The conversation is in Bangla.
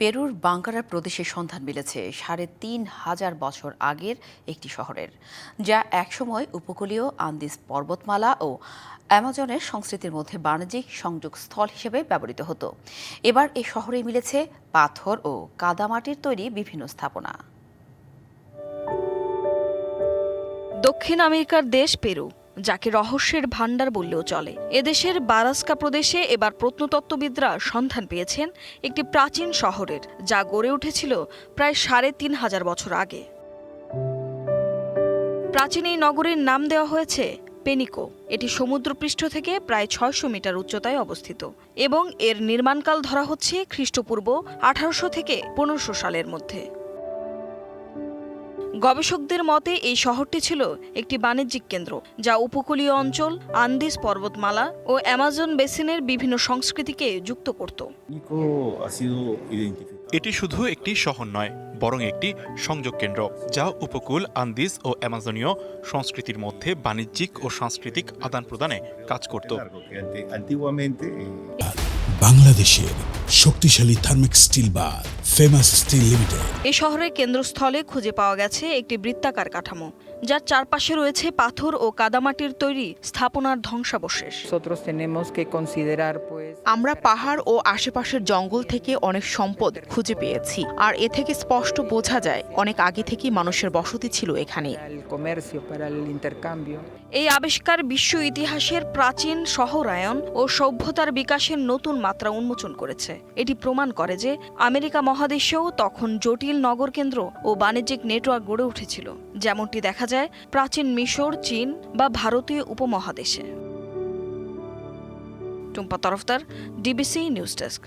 পেরুর বাঙ্কারা প্রদেশের সন্ধান মিলেছে সাড়ে তিন হাজার বছর আগের একটি শহরের, যা একসময় উপকূলীয় আন্দিস পর্বতমালা ও অ্যামাজনের সংস্কৃতির মধ্যে বাণিজ্যিক সংযোগ স্থল হিসেবে ব্যবহৃত হতো। এবার এই শহরে মিলেছে পাথর ও কাদামাটির তৈরি বিভিন্ন স্থাপনা। দক্ষিণ আমেরিকার দেশ পেরু। যাকে রহস্যের ভাণ্ডার বললেও চলে। এদেশের বারাস্কা প্রদেশে এবার প্রত্নতত্ত্ববিদরা সন্ধান পেয়েছেন একটি প্রাচীন শহরের, যা গড়ে উঠেছিল প্রায় সাড়ে তিন হাজার বছর আগে। প্রাচীন এই নগরীর নাম দেওয়া হয়েছে পেনিকো। এটি সমুদ্রপৃষ্ঠ থেকে প্রায় ছয়শো মিটার উচ্চতায় অবস্থিত এবং এর নির্মাণকাল ধরা হচ্ছে খ্রিস্টপূর্ব আঠারোশো থেকে পনেরোশো সালের মধ্যে। গবেষকদের মতে, এই শহরটি ছিল একটি বাণিজ্যিক কেন্দ্র, যা উপকূলীয় অঞ্চল আন্দিস পর্বতমালা ও অ্যামাজন বেসিনের বিভিন্ন সংস্কৃতিকে যুক্ত করত. এটি শুধু একটি শহর নয়, বরং একটি সংযোগ কেন্দ্র, যা উপকূল, আন্দিজ ও অ্যামাজনীয় সংস্কৃতির মধ্যে বাণিজ্যিক ও সাংস্কৃতিক আদান প্রদানে কাজ করত বাংলাদেশের শক্তিশালী থার্মিক স্টিল বা ফেমাস স্টিল লিমিটেড। এই শহরের কেন্দ্রস্থলে খুঁজে পাওয়া গেছে একটি বৃত্তাকার কাঠামো যার চারপাশে রয়েছে পাথর ও কাদামাটির তৈরি স্থাপনার ধ্বংসাবশেষ। আমরা পাহাড় ও আশেপাশের জঙ্গল থেকে অনেক সম্পদ খুঁজে পেয়েছি আর এ থেকে স্পষ্ট বোঝা যায় অনেক আগে থেকেই মানুষের বসতি ছিল এখানে. এই আবিষ্কার বিশ্ব ইতিহাসের প্রাচীন শহরায়ন ও সভ্যতার বিকাশের নতুন মাত্রা উন্মোচন করেছে। এটি প্রমাণ করে যে আমেরিকা মহাদেশেও তখন জটিল নগর কেন্দ্র ও বাণিজ্যিক নেটওয়ার্ক গড়ে উঠেছিল। যেমনটি দেখা যায়, প্রাচীন মিশর, চীন বা ভারতীয় উপমহাদেশে। Tumpa Tarafdar, DBC news desk.